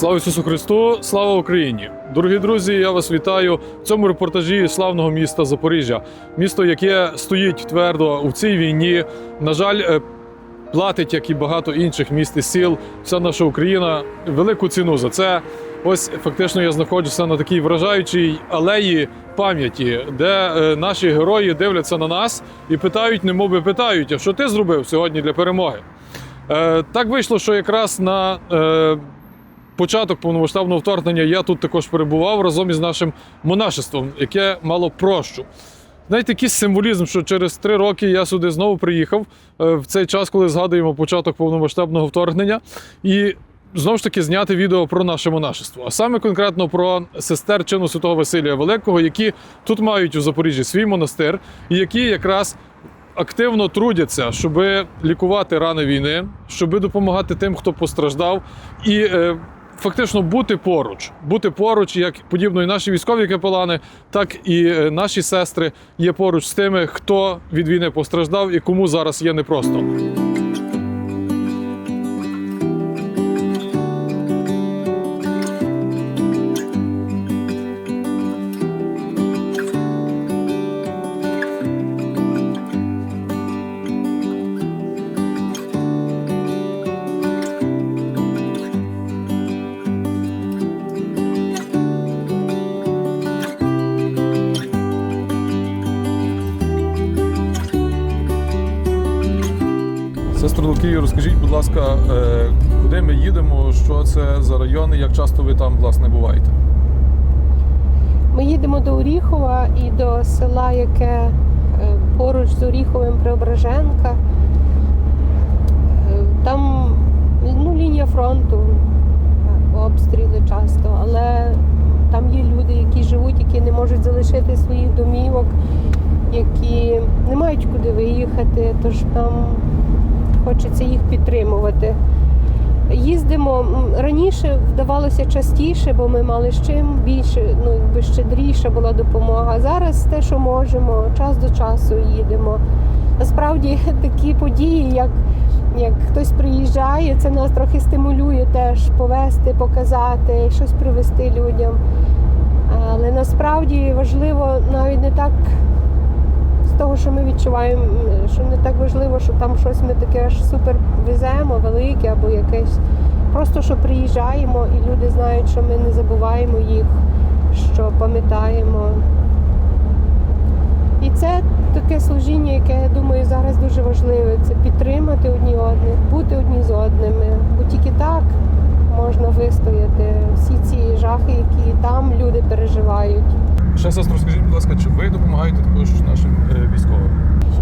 Слава Ісусу Христу! Слава Україні! Дорогі друзі, я вас вітаю в цьому репортажі славного міста Запоріжжя. Місто, яке стоїть твердо у цій війні. На жаль, е, платить, як і багато інших міст і сіл, вся наша Україна велику ціну за це. Ось фактично я знаходжуся на такій вражаючій алеї пам'яті, де е, наші герої дивляться на нас і питають, немоби питають, а що ти зробив сьогодні для перемоги? Е, так вийшло, що якраз на е, початок повномасштабного вторгнення я тут також перебував разом із нашим монашеством, яке мало прощу. Знаєте, якийсь символізм, що через три роки я сюди знову приїхав е, в цей час, коли згадуємо початок повномасштабного вторгнення, і знову ж таки зняти відео про наше монашество, а саме конкретно про сестер чину святого Василія Великого, які тут мають у Запоріжжі свій монастир, і які якраз активно трудяться, щоб лікувати рани війни, щоб допомагати тим, хто постраждав, і е, фактично бути поруч, бути поруч, як подібно і наші військові капелани, так і е, наші сестри є поруч з тими, хто від війни постраждав і кому зараз є непросто. Розкажіть, будь ласка, е, куди ми їдемо, що це за райони, як часто ви там власне буваєте? Ми їдемо до Оріхова і до села, яке е, поруч з Оріховим Преображенка. Е, Там ну, лінія фронту, обстріли часто, але там є люди, які живуть, які не можуть залишити своїх домівок, які не мають куди виїхати, тож нам хочеться їх підтримувати. Їздимо раніше вдавалося частіше, бо ми мали з чим більше, ну якби щедріша була допомога. Зараз те, що можемо, час до часу їдемо. Насправді такі події, як, як хтось приїжджає, це нас трохи стимулює теж повести, показати, щось привезти людям. Але насправді важливо навіть не так того, що ми відчуваємо, що не так важливо, що там щось ми таке аж супер веземо, велике або якесь. Просто що приїжджаємо і люди знають, що ми не забуваємо їх, що пам'ятаємо. І це таке служіння, яке я думаю зараз дуже важливе. Це підтримати одні одних, бути одні з одними. Бо тільки так можна вистояти всі ці жахи, які там люди переживають. Ще сестро, скажіть, будь ласка, чи ви допомагаєте також нашим е, військовим?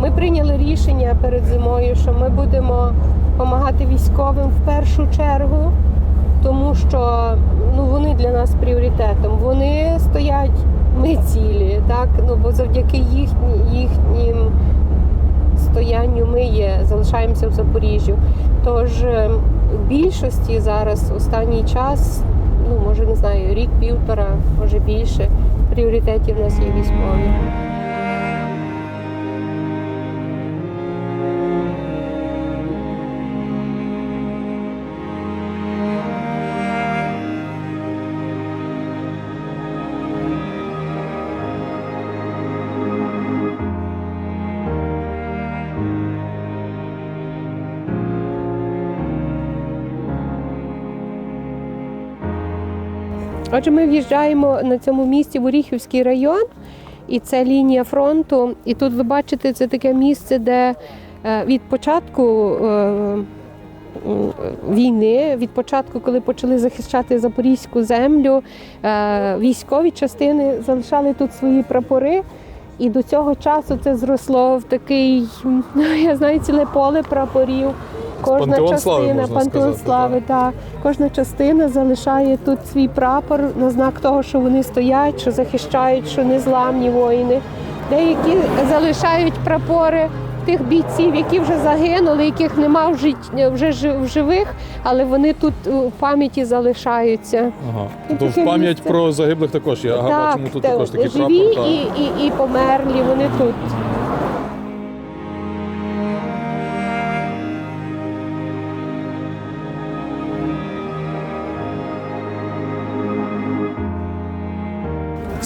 Ми прийняли рішення перед зимою, що ми будемо допомагати військовим в першу чергу, тому що ну, вони для нас пріоритетом. Вони стоять, ми цілі, так? Ну, бо завдяки їхні, їхнім стоянню ми є, залишаємося в Запоріжжю. Тож е, в більшості зараз останній час, ну може не знаю, рік-півтора, може більше, пріоритетів у нас є військові. Отже, ми в'їжджаємо на цьому місці в Оріхівський район, і це лінія фронту. І тут ви бачите, це таке місце, де е, від початку е, війни, від початку, коли почали захищати запорізьку землю, е, військові частини залишали тут свої прапори. І до цього часу це зросло в такий, м, я знаю, ціле поле прапорів. Кожна Пантеон слави, частина, можна пантеон сказати, слави, так. Кожна частина залишає тут свій прапор на знак того, що вони стоять, що захищають, що незламні воїни. Деякі залишають прапори тих бійців, які вже загинули, яких нема в жит- вже в живих, але вони тут у пам'яті залишаються. Ага. І То в пам'ять місце. про загиблих також є. Ага, бачимо тут та- також такий живі прапор. і, і, і померлі, вони тут.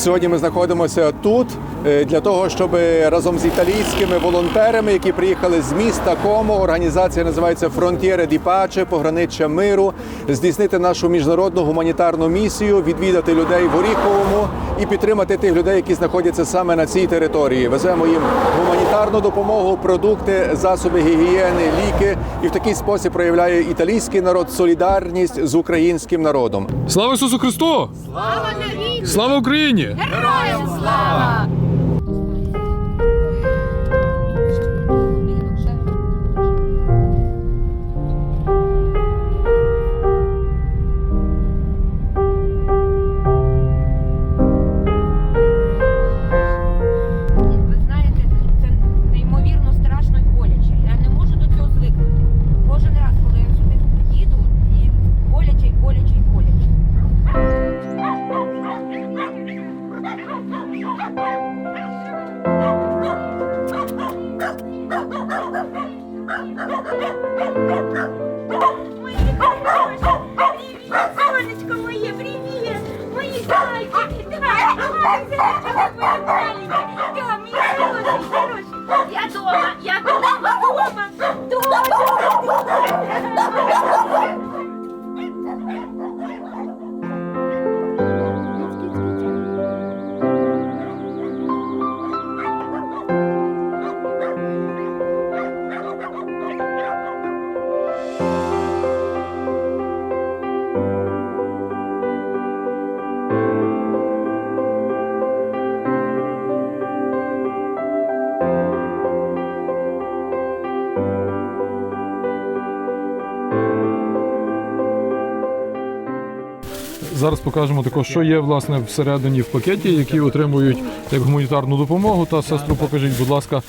Сьогодні ми знаходимося тут е, для того, щоб разом з італійськими волонтерами, які приїхали з міста Комо, організація називається Фронтіре ді Паче, пограниччя миру, здійснити нашу міжнародну гуманітарну місію, відвідати людей в Оріховому і підтримати тих людей, які знаходяться саме на цій території. Веземо їм гуманітарну допомогу, продукти, засоби гігієни, ліки, і в такий спосіб проявляє італійський народ солідарність з українським народом. Слава Ісусу Христу! Слава! Слава Україні! Героям слава! Зараз покажемо також, що є власне всередині в пакеті, які отримують як гуманітарну допомогу. Та сестру, покажіть, будь ласка,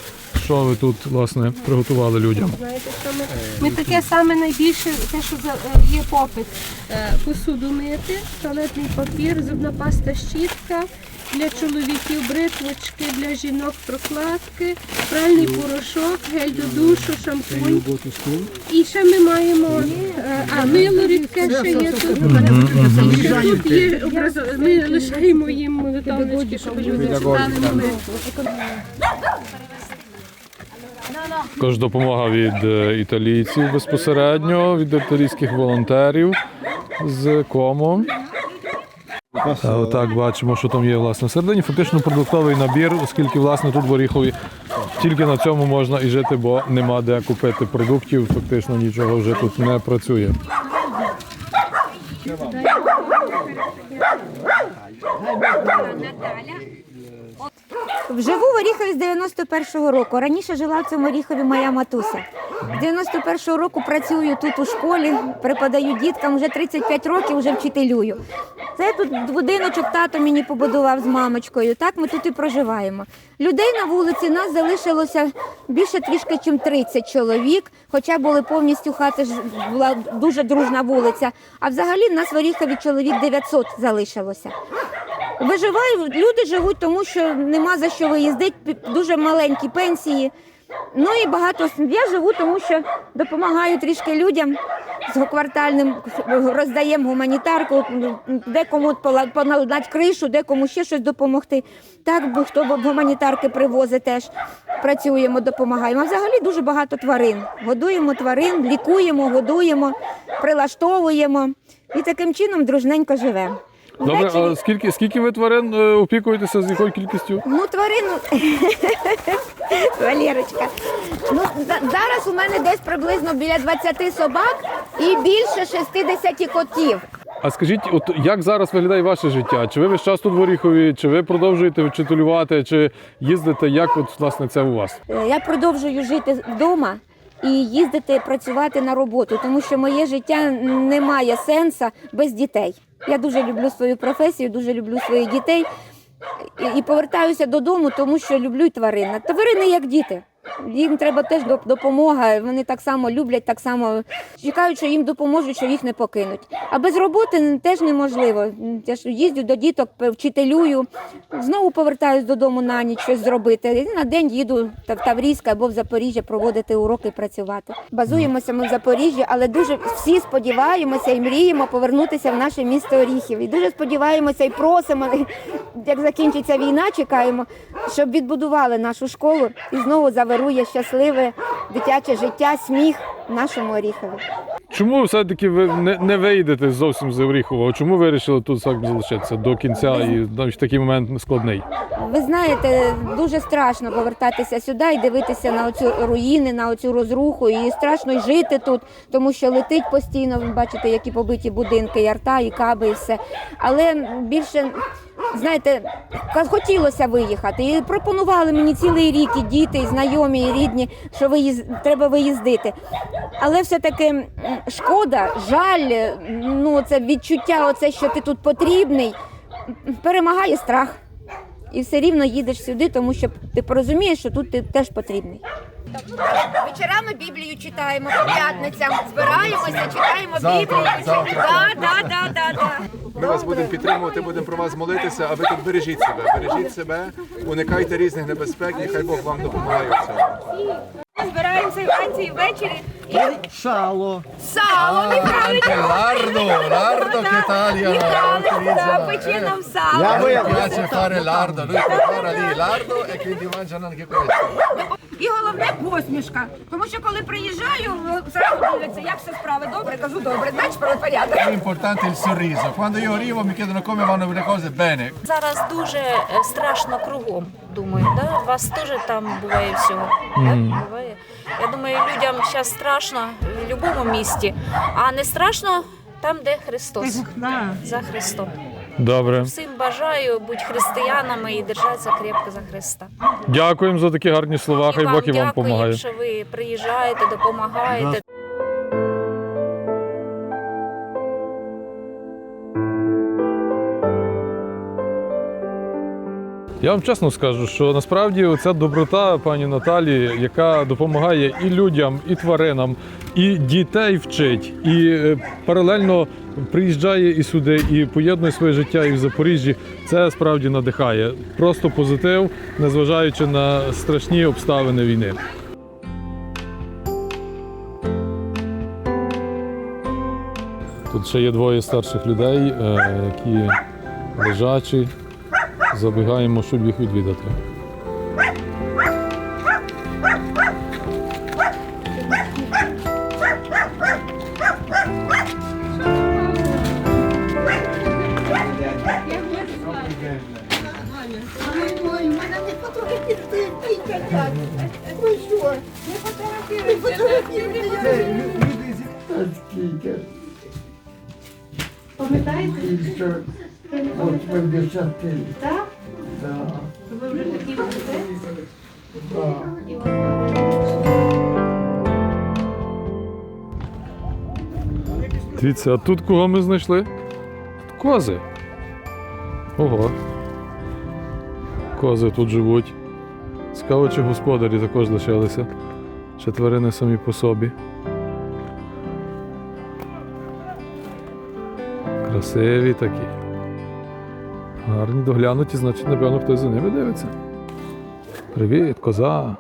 що ви тут власне приготували людям. Ми таке саме найбільше, те, що е, є попит. Е, Посуду мити, туалетний папір, зубна паста, щітка, для чоловіків бритвочки, для жінок прокладки, пральний порошок, гель до душу, шампунь. І ще ми маємо е, а, мило рідке ще є тут. Ще тут є образо- ми лишаємо їм молитовнички, щоб люди читали молитву. Також допомога від е, італійців безпосередньо, від італійських волонтерів з Комо. Отак бачимо, що там є власне всередині. Фактично продуктовий набір, оскільки власне тут в Оріхові тільки на цьому можна і жити, бо нема де купити продуктів. Фактично нічого вже тут не працює. Живу в Оріхові з 91-го року. Раніше жила в цьому Оріхові моя матуся. З 91-го року працюю тут у школі, преподаю діткам, вже 35 років вже вчителюю. Це тут будиночок тато мені побудував з мамочкою. Так ми тут і проживаємо. Людей на вулиці нас залишилося більше трішки, ніж 30 чоловік, хоча були повністю хати була дуже дружна вулиця. А взагалі нас в Оріхові чоловік 900 залишилося. Виживаю, люди живуть, тому що нема за що виїздити, дуже маленькі пенсії. Ну і багато я живу, тому що допомагаю трішки людям з квартальним, роздаємо гуманітарку, декому поналаднати кришу, декому ще щось допомогти. Так, хто гуманітарки привозить теж працюємо, допомагаємо. А взагалі дуже багато тварин. Годуємо тварин, лікуємо, годуємо, прилаштовуємо і таким чином дружненько живемо. Добре, Ввечері- а скільки, скільки ви тварин е, опікуєтеся, з якою кількістю? Ну, тварину. Валерочка. Ну, за- зараз у мене десь приблизно біля 20 собак і більше 60 котів. А скажіть, от як зараз виглядає ваше життя? Чи ви весь час тут в Оріхові, чи ви продовжуєте вчителювати, чи їздите? Як от власне це у вас? Е, Я продовжую жити вдома і їздити працювати на роботу, тому що моє життя не має сенсу без дітей. Я дуже люблю свою професію, дуже люблю своїх дітей і- повертаюся додому, тому що люблю тварин. Тварини як діти. Їм треба теж допомога. Вони так само люблять, так само чекають, що їм допоможуть, що їх не покинуть. А без роботи теж неможливо. Я ж їздю до діток, вчителюю, знову повертаюсь додому на ніч щось зробити. І на день їду в Таврійськ або в Запоріжжя проводити уроки працювати. Базуємося ми в Запоріжжі, але дуже всі сподіваємося і мріємо повернутися в наше місто Оріхів. І дуже сподіваємося і просимо, як закінчиться війна, чекаємо, щоб відбудували нашу школу і знову завирує щасливе дитяче життя, сміх нашому Оріхові. Чому все-таки ви не, не вийдете зовсім з Оріхова? Чому ви вирішили тут так залишитися до кінця і навіть такий момент складний? Ви знаєте, дуже страшно повертатися сюди і дивитися на оцю руїни, на оцю розруху. І страшно й жити тут, тому що летить постійно. Ви бачите, які побиті будинки, і арта, і каби, і все. Але більше. Знаєте, хотілося виїхати. І пропонували мені цілий рік і діти, і знайомі, і рідні, що виїз... треба виїздити. Але все-таки шкода, жаль, ну це відчуття, оце, що ти тут потрібний, перемагає страх. І все рівно їдеш сюди, тому що ти порозумієш, що тут ти теж потрібний. Вечорами Біблію читаємо по п'ятницям, збираємося, читаємо Біблію. завтра. Да, да, да, да, да. Ми вас будемо підтримувати, будемо про вас молитися, а ви тут бережіть себе, бережіть себе, уникайте різних небезпек, і хай Бог вам допомагає в цьому. Збираємося вранці і ввечері. І Salo. сало, неправильно. Лардо, лардо, che пече нам сало. Ja, bo ja, piace fare lardo, lui prepara lì lardo e quindi mangiano anche questo. І головне посмішка. Тому що коли приїжджаю, зразу дивляться, як все справи добре, кажу добре, значить про порядок. È importante il sorriso. Quando io arrivo mi chiedono come vanno le cose, bene. Зараз дуже е, страшно кругом. Думаю, да? У вас теж там буває всього. Да? Буває. Я думаю, людям зараз страшно в будь-якому місті, а не страшно там, де Христос. За Христом. Добре. Всім бажаю бути християнами і держатися крепко за Христа. Дякуємо за такі гарні слова. Хай Бог і вам дякую, що ви приїжджаєте, допомагаєте. Я вам чесно скажу, що насправді ця доброта пані Наталі, яка допомагає і людям, і тваринам, і дітей вчить, і е, паралельно приїжджає і сюди, і поєднує своє життя і в Запоріжжі. Це справді надихає. Просто позитив, незважаючи на страшні обставини війни. Тут ще є двоє старших людей, е, які лежачі. Забігаємо, щоб їх відвідати. От 53. Так? Так. Дивіться, а тут кого ми знайшли? Кози. Ого. Кози тут живуть. Цікаво, чи господарі також лишилися. Чи тварини самі по собі. Красиві такі. Гарні доглянуті, значить, напевно, хтось за ними дивиться. Привіт, коза.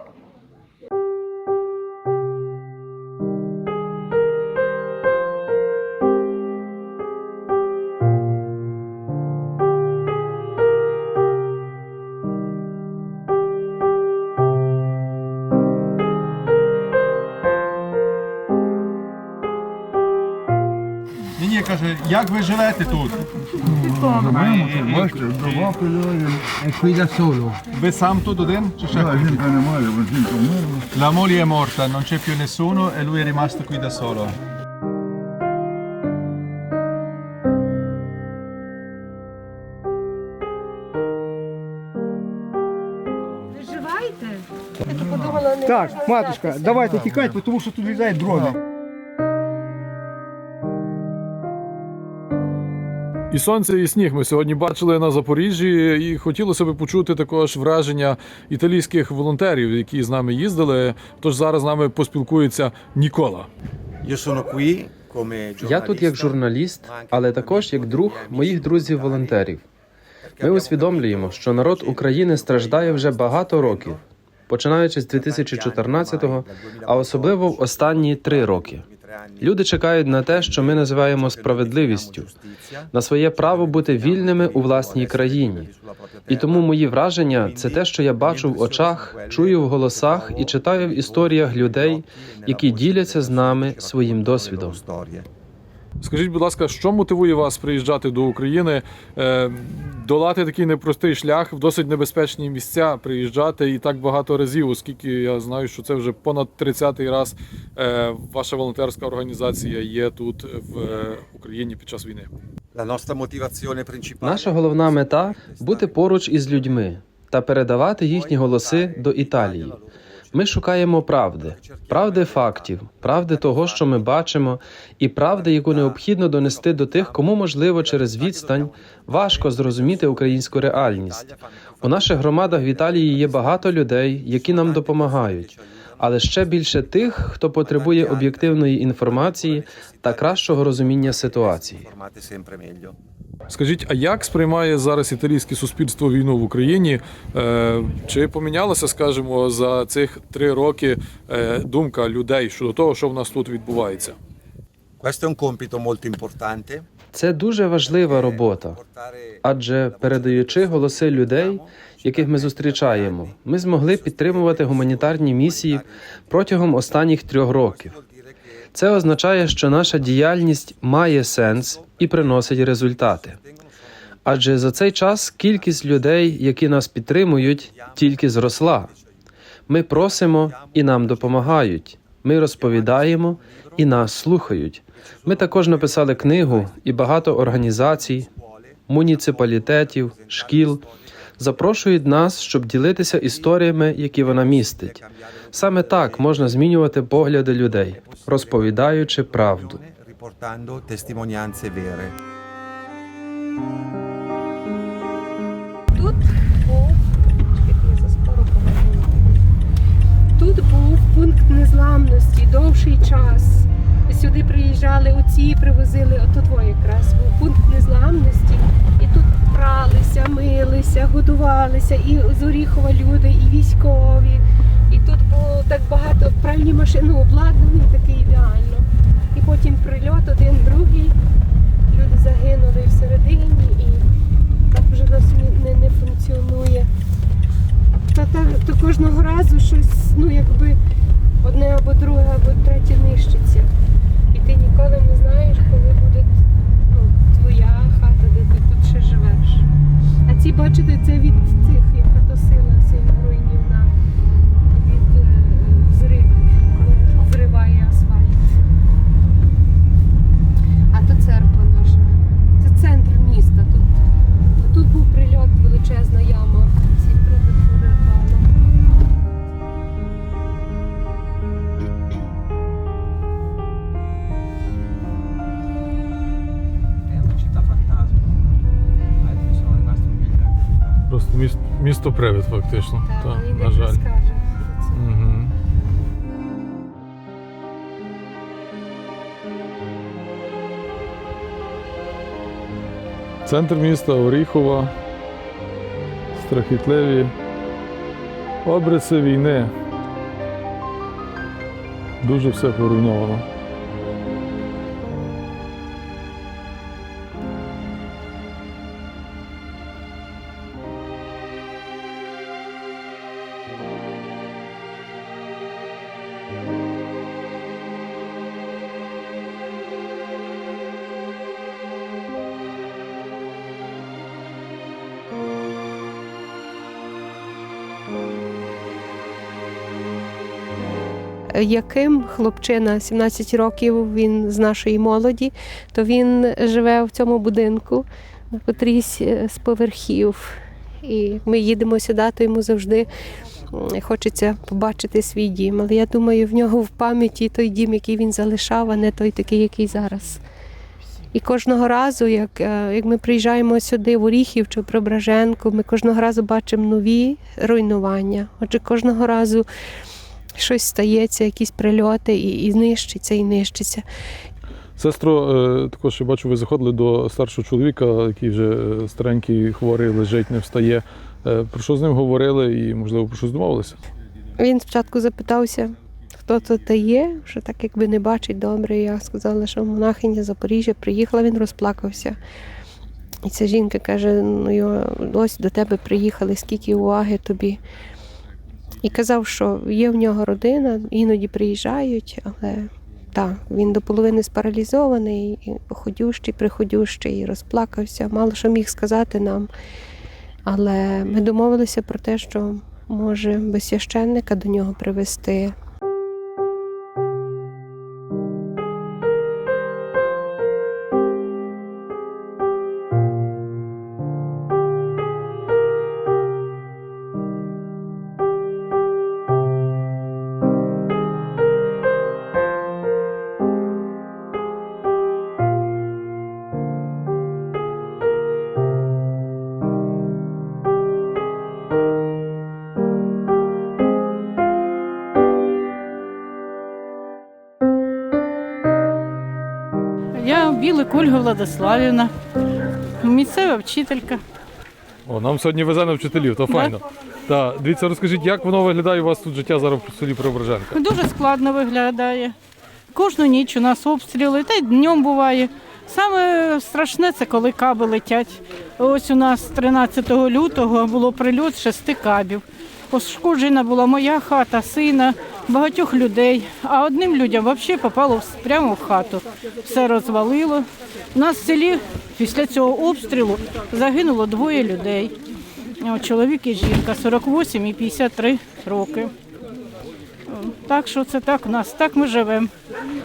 Як ви живете тут? Бачите, дома пильою. E qui da solo. Ви сам тут один? Чи ще No, хтось? gente ne muore, per esempio, muore. La moglie è morta, non c'è più nessuno e lui è rimasto qui da solo. Подумала, не Так, можна матушка, здатися. давайте тікайте, тому що тут літають дрони. І сонце, і сніг ми сьогодні бачили на Запоріжжі, і хотілося б почути також враження італійських волонтерів, які з нами їздили. Тож зараз з нами поспілкується Нікола. Я тут як журналіст, але також як друг моїх друзів-волонтерів. Ми усвідомлюємо, що народ України страждає вже багато років, починаючи з 2014-го, а особливо в останні три роки. Люди чекають на те, що ми називаємо справедливістю, на своє право бути вільними у власній країні. І тому мої враження це те, що я бачу в очах, чую в голосах і читаю в історіях людей, які діляться з нами своїм досвідом. Скажіть, будь ласка, що мотивує вас приїжджати до України, е, долати такий непростий шлях в досить небезпечні місця, приїжджати і так багато разів, оскільки я знаю, що це вже понад 30-й раз е, ваша волонтерська організація є тут в е, Україні під час війни. Наша головна мета бути поруч із людьми та передавати їхні голоси до Італії. Ми шукаємо правди, правди фактів, правди того, що ми бачимо, і правди, яку необхідно донести до тих, кому можливо через відстань важко зрозуміти українську реальність. У наших громадах в Італії є багато людей, які нам допомагають, але ще більше тих, хто потребує об'єктивної інформації та кращого розуміння ситуації. Скажіть, а як сприймає зараз італійське суспільство війну в Україні? Е, Чи помінялася, скажімо, за цих три роки е, думка людей щодо того, що в нас тут відбувається? Це дуже важлива робота, адже передаючи голоси людей, яких ми зустрічаємо, ми змогли підтримувати гуманітарні місії протягом останніх трьох років. Це означає, що наша діяльність має сенс і приносить результати. Адже за цей час кількість людей, які нас підтримують, тільки зросла. Ми просимо і нам допомагають. Ми розповідаємо і нас слухають. Ми також написали книгу, і багато організацій, муніципалітетів, шкіл запрошують нас, щоб ділитися історіями, які вона містить. Саме так можна змінювати погляди людей, розповідаючи правду. Тут був за скоро поверну. Тут був пункт незламності довший час. Сюди приїжджали оці, привозили, ото твоє якраз був пункт незламності. І тут пралися, милися, годувалися, і з Оріхова люди, і військові. І тут було так багато пральні машини, обладнані таке ідеально. І потім прильот один, другий. Люди загинули всередині і так вже нас не, не функціонує. Та, та, то кожного разу щось, ну якби одне або друге, або третє нищиться. І ти ніколи не знаєш, коли буде ну, твоя хата, де ти тут ще живеш. А ці, бачите, це від привид, фактично. Так, Та, він на жаль. розкаже. Угу. Центр міста Оріхова. Страхітливі обриси війни. Дуже все поруйновано. Яким хлопчина 17 років, він з нашої молоді, то він живе в цьому будинку на котрійсь е, з поверхів. І ми їдемо сюди, то йому завжди хочеться побачити свій дім. Але я думаю, в нього в пам'яті той дім, який він залишав, а не той такий, який зараз. І кожного разу, як, е, як ми приїжджаємо сюди, в Оріхів чи в Преображенку, ми кожного разу бачимо нові руйнування. Отже, кожного разу щось стається, якісь прильоти, і, і знищиться, і нищиться. Сестро, е, також я бачу, ви заходили до старшого чоловіка, який вже е, старенький, хворий, лежить, не встає. Е, Про що з ним говорили і, можливо, про щось домовилися? Він спочатку запитався, хто це та є, що так якби не бачить добре. Я сказала, що монахиня з Запоріжжя приїхала, він розплакався. І ця жінка каже: ну ось до тебе приїхали, скільки уваги тобі. І казав, що є в нього родина, іноді приїжджають, але так, він до половини спаралізований, ходющий, приходющий, розплакався, мало що міг сказати нам. Але ми домовилися про те, що може без священника до нього привезти. Білик Ольга Владиславівна, місцева вчителька. О, нам сьогодні везе на вчителів, то Да. файно. Так, дивіться, розкажіть, як воно виглядає у вас тут життя зараз в селі Преображенка? Дуже складно виглядає. Кожну ніч у нас обстріли, та й днем буває. Саме страшне це коли каби летять. Ось у нас 13 лютого було прильот шести кабів. Пошкоджена була моя хата, сина, багатьох людей. А одним людям взагалі попало прямо в хату. Все розвалило. У нас в селі після цього обстрілу загинуло двоє людей. Чоловік і жінка 48 і 53 роки. Так що це так у нас, так ми живемо.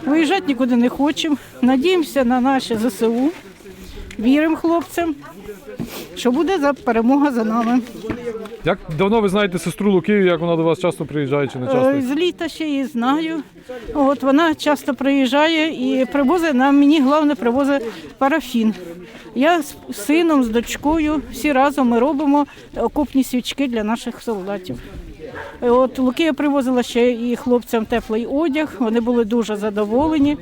Виїжджати нікуди не хочемо. Надіємося на наші ЗСУ. Віримо хлопцям, що буде за перемога за нами. Як давно ви знаєте сестру Лукію, як вона до вас часто приїжджає чи не Е, часто? З літа ще її знаю. От вона часто приїжджає і привозить нам, мені головне привозить парафін. Я з сином, з дочкою, всі разом ми робимо окопні свічки для наших солдатів. Е, От Лукія привозила ще і хлопцям теплий одяг, вони були дуже задоволені.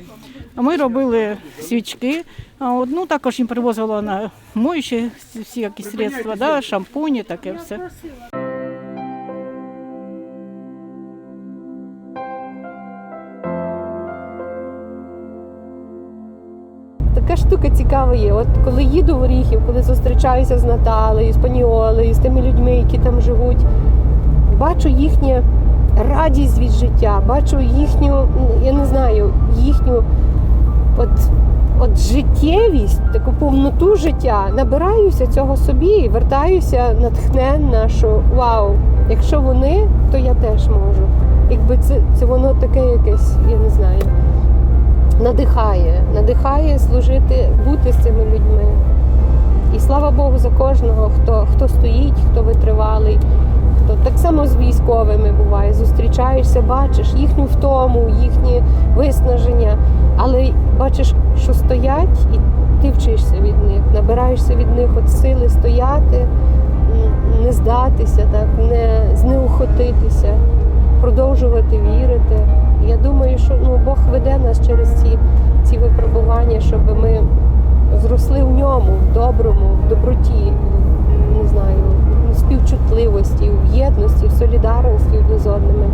А ми робили свічки. А от, ну, також їм привозила на моючі всі якісь средства, да, шампуні, таке все. Така штука цікава є. От коли їду в Оріхів, коли зустрічаюся з Наталею, з Паніолею, з тими людьми, які там живуть, бачу їхню радість від життя, бачу їхню, я не знаю, їхню от, от життєвість, таку повноту життя. Набираюся цього собі і вертаюся натхненна, що вау, якщо вони, то я теж можу. Якби це, це воно таке якесь, я не знаю надихає, надихає служити, бути з цими людьми. І слава Богу за кожного, хто, хто стоїть, хто витривалий. То так само з військовими буває. Зустрічаєшся, бачиш їхню втому, їхнє виснаження, але бачиш, що стоять, і ти вчишся від них, набираєшся від них от сили стояти, не здатися, так, не знеохотитися, продовжувати вірити. Я думаю, що ну, Бог веде нас через ці, ці випробування, щоб ми зросли в ньому, в доброму, в доброті, не знаю, Чутливості в єдності, в солідарності одні з одними.